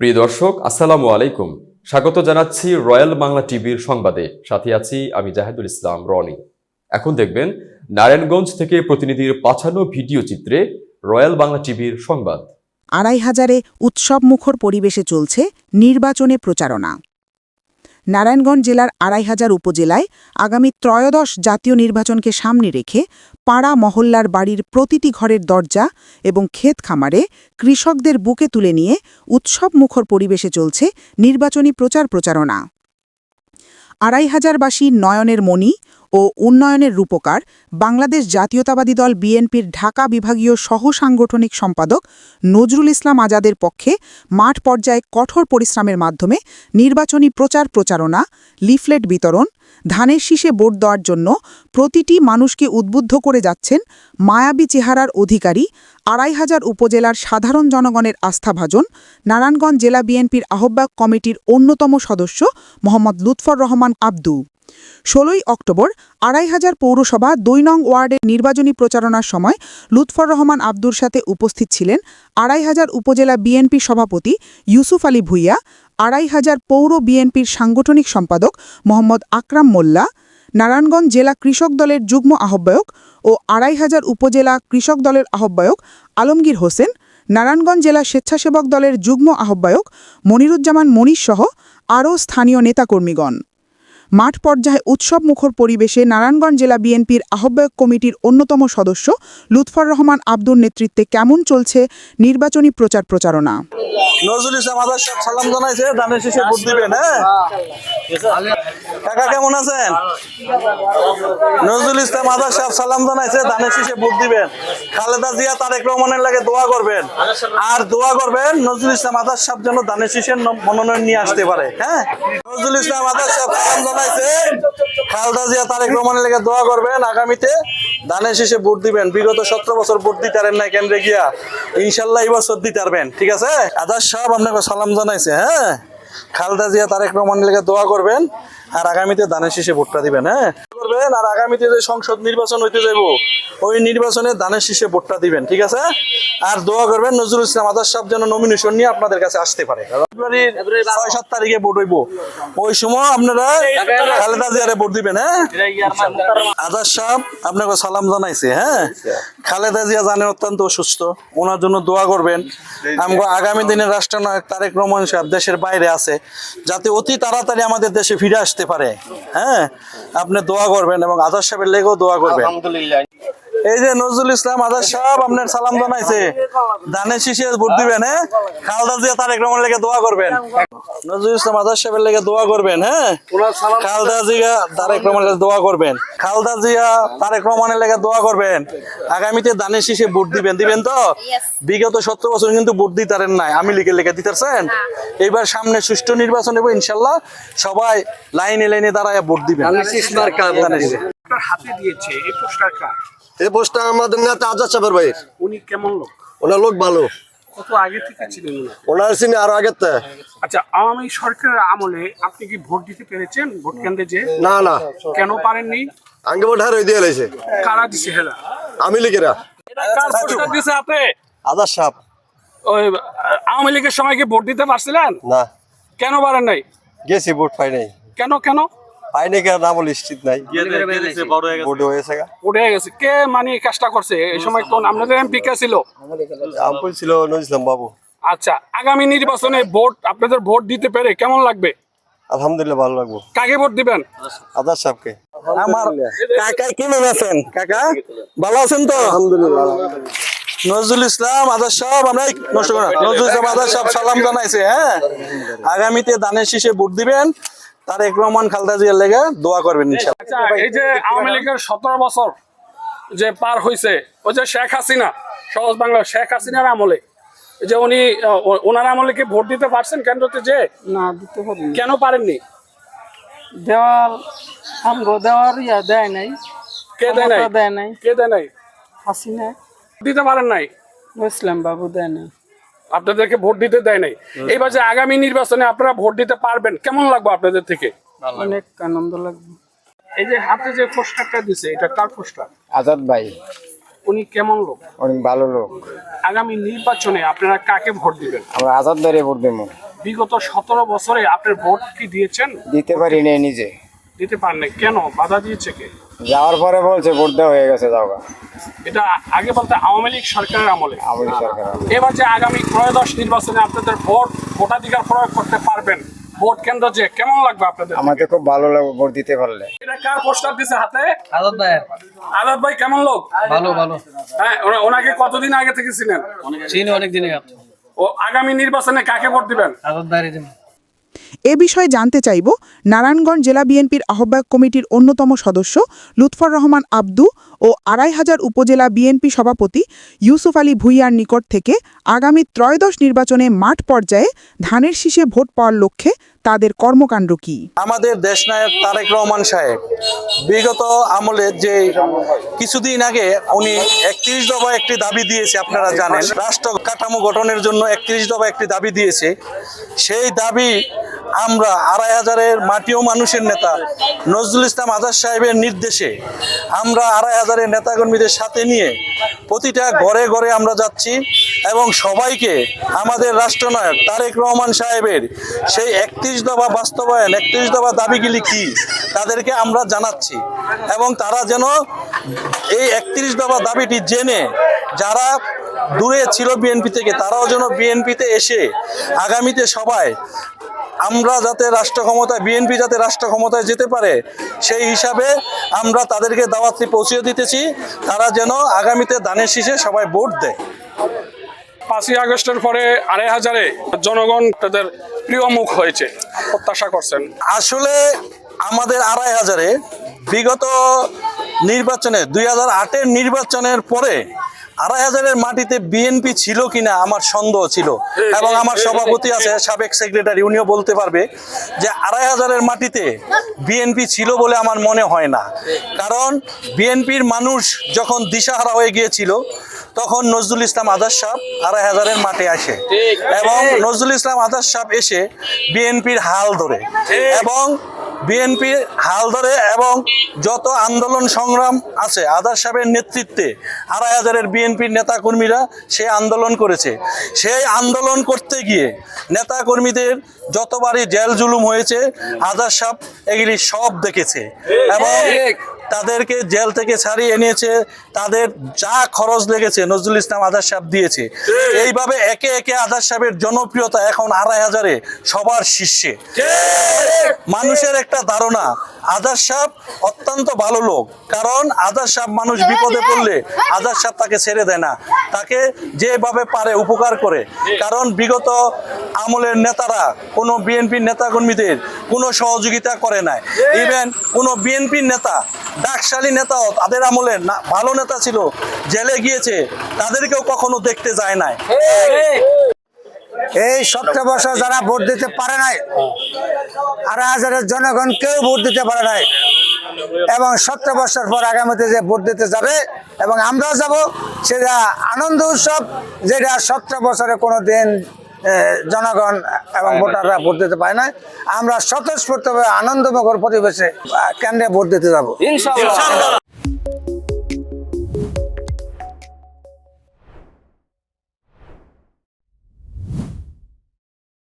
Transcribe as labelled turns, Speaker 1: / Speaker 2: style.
Speaker 1: প্রিয় দর্শক, আসসালামু আলাইকুম। স্বাগত জানাচ্ছি রয়্যাল বাংলা টিভির সংবাদে। সাথে আছি আমি জাহেদুল ইসলাম রনি। এখন দেখবেন, নারায়ণগঞ্জ থেকে প্রতিনিধির পাঠানো ভিডিও চিত্রে রয়্যাল বাংলা টিভির সংবাদ।
Speaker 2: আড়াই হাজারে উৎসব মুখর পরিবেশে চলছে নির্বাচনে প্রচারণা। নারায়ণগঞ্জ জেলার আড়াই হাজার উপজেলায় আগামী ত্রয়োদশ জাতীয় নির্বাচনকে সামনে রেখে পাড়া মহল্লার বাড়ির প্রতিটি ঘরের দরজা এবং ক্ষেত খামারে কৃষকদের বুকে তুলে নিয়ে উৎসব মুখর পরিবেশে চলছে নির্বাচনী প্রচার প্রচারণা। আড়াই হাজারবাসী নয়নের মণি ও উন্নয়নের রূপকার বাংলাদেশ জাতীয়তাবাদী দল বিএনপির ঢাকা বিভাগীয় সহ সাংগঠনিক সম্পাদক নজরুল ইসলাম আজাদের পক্ষে মাঠ পর্যায়ে কঠোর পরিশ্রমের মাধ্যমে নির্বাচনী প্রচার প্রচারণা, লিফলেট বিতরণ, ধানের শীষে ভোট দেওয়ার জন্য প্রতিটি মানুষকে উদ্বুদ্ধ করে যাচ্ছেন মায়াবী চেহারার অধিকারী আড়াই হাজার উপজেলার সাধারণ জনগণের আস্থাভাজন নারায়ণগঞ্জ জেলা বিএনপির আহ্বায়ক কমিটির অন্যতম সদস্য মোহাম্মদ লুৎফর রহমান আব্দু। ষোলোই অক্টোবর আড়াই হাজার পৌরসভা দুই নং ওয়ার্ডের নির্বাচনী প্রচারণার সময় লুৎফর রহমান আব্দুর সাথে উপস্থিত ছিলেন আড়াই হাজার উপজেলা বিএনপি সভাপতি ইউসুফ আলী ভুইয়া, আড়াই হাজার পৌর বিএনপির সাংগঠনিক সম্পাদক মোহাম্মদ আকরাম মোল্লা, নারায়ণগঞ্জ জেলা কৃষক দলের যুগ্ম আহ্বায়ক ও আড়াই হাজার উপজেলা কৃষক দলের আহ্বায়ক আলমগীর হোসেন, নারায়ণগঞ্জ জেলা স্বেচ্ছাসেবক দলের যুগ্ম আহ্বায়ক মনিরুজ্জামান মনীষ সহ আরও স্থানীয় নেতাকর্মীগণ। মাঠ পর্যায়ে উৎসব মুখর পরিবেশে নারায়ণগঞ্জ জেলা বিএনপির আহ্বায়ক কমিটির অন্যতম সদস্য লুৎফর রহমান আব্দুর নেতৃত্বে কেমন চলছে নির্বাচনী প্রচার প্রচারণা?
Speaker 3: নজরুল ইসলাম আদার সালাম জানাইছে ধানের শেষে ভোট দিবেন হ্যাঁ? কাকা কেমন আছেন? নজরুল ইসলাম সালাম জানাইছে ধানের শেষে ভোট দিবেন। খালেদা জিয়া, তারেক রহমানের লাগে দোয়া করবেন। আর দোয়া করবেন নজরুল ইসলাম আদার যেন ধানের শীষের মনোনয়ন নিয়ে আসতে পারে হ্যাঁ? নজরুল ইসলাম আদার খালেদা জিয়া তারেক রহমানের লাগে দোয়া করবেন। আগামীতে ধানের শেষে ভোট দিবেন। বিগত সতেরো বছর ভোট দিতে পারেন না কেন্দ্রে গিয়া। ইনশাল্লাহ এই বছর দিতে পারবেন। ঠিক আছে? আদার সাহেব আপনাকে সালাম জানাইছে হ্যাঁ? খালেদা জিয়া তারেক রহমানের লেগে দোয়া করবেন আর আগামীতে ধানের শীষে ভোটটা দিবেন হ্যাঁ? করবেন আর আগামীতে যে সংসদ নির্বাচন হইতে যাব ওই নির্বাচনে ধানের শীষে ভোটটা দিবেন ঠিক আছে? আর দোয়া করবেন নজরুল ইসলাম আদার সাহেব যেন নমিনেশন নিয়ে আপনাদের কাছে আসতে পারে। ফেব্রুয়ারির ছয় সাত তারিখে ভোট হইব। ওই সময় আপনারা খালেদা জিয়ারে ভোট দিবেন হ্যাঁ? আদার সাহেব আপনাকে সালাম জানাইছে হ্যাঁ? খালেদা জিয়া জানেন অত্যন্ত অসুস্থ ওনার জন্য দোয়া করবেন। আমগো আগামী দিনে রাষ্ট্রনায়ক তারেক রহমান সাহেব দেশের বাইরে আছে যাতে অতি তাড়াতাড়ি আমাদের দেশে ফিরে আসতে পারে হ্যাঁ? আপনি দোয়া করবেন এবং আদার সাহেবের লেগেও দোয়া করবেন। এই যে নজরুল ইসলাম আদার সাহেব আপনার সালাম জানাইছে। ধানের শীষে ভোট দিবেন হ্যাঁ? খালদা জিয়া তারেক রহমান লেগে দোয়া করবেন। নজরুল ইসলাম আদার সাহেবের লেগে দোয়া করবেন হ্যাঁ? খালদা জিয়া তারেক রহমানের লেগে দোয়া করবেন। খালদা জিয়া তারেক রহমানের লেগে দোয়া করবেন। আগামীতে ধানের শীষে ভোট দিবেন দিবেন তো? বিগত সত্তর বছর কিন্তু ভোট দিতারেন নাই। আমি লিখে লিখে দিতেছেন এইবার সামনে সুষ্ঠু নির্বাচন হবে ইনশাল্লাহ। সবাই লাইনে লাইনে দাঁড়ায় ভোট দিবেন।
Speaker 4: হাতে দিয়েছে এই পোস্টার কার্ড
Speaker 5: এই পোস্টটা আমাদের নেতা আজাদ সাহেবের ভাইয়ের।
Speaker 4: উনি কেমন লোক?
Speaker 5: ওনার লোক ভালো।
Speaker 4: কত আগে থেকে ছিলেন
Speaker 5: ওনার আরও আগের তে।
Speaker 4: আচ্ছা আওয়ামী সরকারের আমলে আপনি কি ভোট দিতে পেরেছেন? ভোট কেন্দ্রে যে?
Speaker 5: না না।
Speaker 4: কেন পারেননি?
Speaker 5: আঙ্গে ভোট হার দিয়ে লাইছে।
Speaker 4: কারা দিছে
Speaker 5: আমি লিখেরা।
Speaker 4: কার পোস্টার দিছে হাতে
Speaker 5: আজাদ সাহেব।
Speaker 4: ওই আওয়ামী লীগের সময় কি ভোট দিতে পারছিলেন?
Speaker 5: না।
Speaker 4: কেন পারেন নাই?
Speaker 5: গেছি ভোট পাই নাই।
Speaker 4: কেন কেন?
Speaker 5: পাই কেন নাম নিশ্চিত নাই। ভোট হয়েছে
Speaker 4: উঠে গেছে। কে মানে কাজটা করছে? এই সময় কোন আপনাদের এমপি কে ছিল?
Speaker 5: আমপুর ছিল। নজরুল বাবু।
Speaker 4: আচ্ছা আগামী নির্বাচনে ভোট আপনাদের ভোট দিতে পেরে কেমন লাগবে?
Speaker 5: আলহামদুলিল্লাহ ভালো লাগবো।
Speaker 4: কাকে ভোট দিবেন?
Speaker 5: আজাদ সাহেবকে।
Speaker 3: আমার কাকা কেমন আছেন? কাকা ভালো আছেন তো?
Speaker 5: আলহামদুলিল্লাহ
Speaker 3: নজরুল ইসলাম আদার সাহেব আমরা এই নজরুল ইসলাম আদার সাহেব সালাম জানাইছে হ্যাঁ? আগামীতে দানের শীষে ভোট দিবেন। তারেক রহমান খালদা জিয়ার লেগে দোয়া করবেন ইনশাআল্লাহ।
Speaker 4: আচ্ছা এই যে আওয়ামী লীগের সতেরো বছর যে পার হয়েছে ওই যে শেখ হাসিনা সহজ বাংলা শেখ হাসিনার আমলে যে উনি ওনার আমলে কি ভোট দিতে পারছেন কেন্দ্রতে যে?
Speaker 6: না দিতে পারি
Speaker 4: কেন পারেননি?
Speaker 6: দেওয়ার আমগো দেওয়ার ইয়া দেয় নাই।
Speaker 4: কে দেয় নাই?
Speaker 6: দেয় নাই।
Speaker 4: কে দেয় নাই?
Speaker 6: হাসিনা।
Speaker 4: দিতে পারেন নাই?
Speaker 6: ইসলাম বাবু দেয় নাই।
Speaker 4: আপনাদেরকে ভোট দিতে দেয় নাই। এইবার যে আগামী নির্বাচনে আপনারা ভোট দিতে পারবেন কেমন লাগবে আপনাদের থেকে?
Speaker 6: অনেক আনন্দ লাগবে।
Speaker 4: এই যে হাতে যে পোস্টারটা দিছে এটা কার পোস্টার?
Speaker 7: আজাদ ভাই।
Speaker 4: উনি কেমন লোক?
Speaker 7: অনেক ভালো লোক।
Speaker 4: আগামী নির্বাচনে আপনারা কাকে ভোট দিবেন?
Speaker 7: আমরা আজাদ ভাইরে ভোট দেবো।
Speaker 4: বিগত সতেরো বছরে আপনার ভোট কি দিয়েছেন?
Speaker 7: দিতে পারিনি নিজে।
Speaker 4: দিতে পারেননি। কেন? বাধা দিয়েছে কে?
Speaker 7: যাওয়ার পরে বলছে ভোট দেওয়া হয়ে গেছে যাওয়া
Speaker 4: এটা আগে বলতে আওয়ামী লীগ সরকারের আমলে।
Speaker 7: আমাদের সরকার
Speaker 4: এবার যে আগামী ত্রয়োদশ নির্বাচনে আপনাদের ভোট ভোটাধিকার প্রয়োগ করতে পারবেন ভোট কেন্দ্র যে কেমন লাগবে আপনাদের?
Speaker 7: আমাদের খুব ভালো লাগবে ভোট দিতে পারলে।
Speaker 4: এটা কার পোস্টার দিছে হাতে?
Speaker 6: আজাদ ভাইয়ের।
Speaker 4: আজাদ ভাই কেমন লোক?
Speaker 6: ভালো ভালো।
Speaker 4: হ্যাঁ ওনাকে কতদিন আগে থেকে ছিলেন?
Speaker 6: চিনি অনেক দিনে
Speaker 4: ও আগামী নির্বাচনে কাকে ভোট দিবেন?
Speaker 6: আজাদ দিন
Speaker 2: এ বিষয়ে জানতে চাইব নারায়ণগঞ্জ জেলা বিএনপির আহ্বায়ক কমিটির অন্যতম সদস্য লুৎফর রহমান আব্দু ও আড়াই হাজার উপজেলা বিএনপি সভাপতি ইউসুফ আলী ভুইয়ার নিকট থেকে আগামী ত্রয়োদশ নির্বাচনে মাঠ পর্যায়ে ধানের শীষে ভোট পাওয়ার লক্ষ্যে তাদের কর্মকাণ্ড কী?
Speaker 3: আমাদের দেশনায়ক তারেক রহমান সাহেব বিগত আমলে যে কিছুদিন আগে উনি একত্রিশ দফা একটি দাবি দিয়েছে, আপনারা জানেন। রাষ্ট্র কাঠামো গঠনের জন্য একত্রিশ দফা একটি দাবি দিয়েছে। সেই দাবি আমরা আড়াই হাজারের মাটিও মানুষের নেতা। নজরুল ইসলাম আজাদ সাহেবের নির্দেশে আমরা আড়াই হাজারের নেতাকর্মীদের সাথে নিয়ে প্রতিটা ঘরে ঘরে আমরা যাচ্ছি এবং সবাইকে আমাদের রাষ্ট্রনায়ক তারেক রহমান সাহেবের সেই একত্রিশ দফা বাস্তবায়ন, একত্রিশ দফা দাবিগুলি কি তাদেরকে আমরা জানাচ্ছি এবং তারা যেন এই একত্রিশ দফা দাবিটি জেনে যারা দূরে ছিল বিএনপি থেকে, তারাও যেন বিএনপিতে এসে আগামীতে সবাই আমরা যাতে রাষ্ট্র ক্ষমতায় বিএনপি যাতে রাষ্ট্র ক্ষমতায় যেতে পারে সেই হিসাবে আমরা তাদেরকে দাওয়াতটি পৌঁছে দিতেছি। তারা যেন আগামীতে দানের শীষে সবাই ভোট দেয়।
Speaker 4: পাঁচই আগস্টের পরে আড়াই হাজারে জনগণ তাদের প্রিয় মুখ হয়েছে প্রত্যাশা করছেন।
Speaker 3: আসলে আমাদের আড়াই হাজারে বিগত নির্বাচনে দুই হাজার আটের নির্বাচনের পরে আড়াই হাজারের মাটিতে বিএনপি ছিল কিনা আমার সন্দেহ ছিল। এবং আমার সভাপতি আছে সাবেক সেক্রেটারি উনিও বলতে পারবে যে আড়াই হাজারের মাটিতে বিএনপি ছিল বলে আমার মনে হয় না। কারণ বিএনপির মানুষ যখন দিশাহারা হয়ে গিয়েছিল তখন নজরুল ইসলাম আদার সাহ আড়াই হাজারের মাঠে আসে। এবং নজরুল ইসলাম আদার সাহ এসে বিএনপির হাল ধরে। এবং বিএনপির হাল ধরে এবং যত আন্দোলন সংগ্রাম আছে আদার সাহেবের নেতৃত্বে আড়াই হাজারের বিএনপির নেতাকর্মীরা সে আন্দোলন করেছে। সেই আন্দোলন করতে গিয়ে নেতাকর্মীদের যতবারই জেল জুলুম হয়েছে আদার সাহেব এগুলি সব দেখেছে। এবং তাদেরকে জেল থেকে ছাড়িয়ে এনেছে তাদের যা খরচ লেগেছে নজরুল ইসলাম আদার সাহেব দিয়েছে। এইভাবে একে একে আদার সাহেবের জনপ্রিয়তা এখন আড়াই হাজারে সবার শীর্ষে। মানুষের একটা ধারণা আদার সাহেব অত্যন্ত ভালো লোক কারণ আদার সাহেব মানুষ বিপদে পড়লে আদার সাহেব তাকে ছেড়ে দেয় না। তাকে যেভাবে পারে উপকার করে। কারণ বিগত আমলের নেতারা কোনো বিএনপির নেতাকর্মীদের কোনো সহযোগিতা করে নাই। ইভেন কোনো বিএনপির নেতা ডাকশালী নেতাও তাদের আমলে ভালো নেতা ছিল, জেলে গিয়েছে, তাদেরকেও কখনো দেখতে যায় নাই।
Speaker 7: এই সতেরো বছর যারা ভোট দিতে পারে নাই আড়াই হাজারের জনগণ কেউ ভোট দিতে পারে নাই, এবং সতেরো বছর পর আগামীতে যে ভোট দিতে যাবে, এবং আমরাও যাব, সেটা আনন্দ উৎসব, যেটা সতেরো বছরে কোনো দিন জনগণ এবং ভোটাররা ভোট দিতে পায় না। আমরা স্বতঃস্ফূর্তভাবে আনন্দমুখর পরিবেশে কেন্দ্রে ভোট দিতে যাব।
Speaker 6: ইনশাআল্লাহ।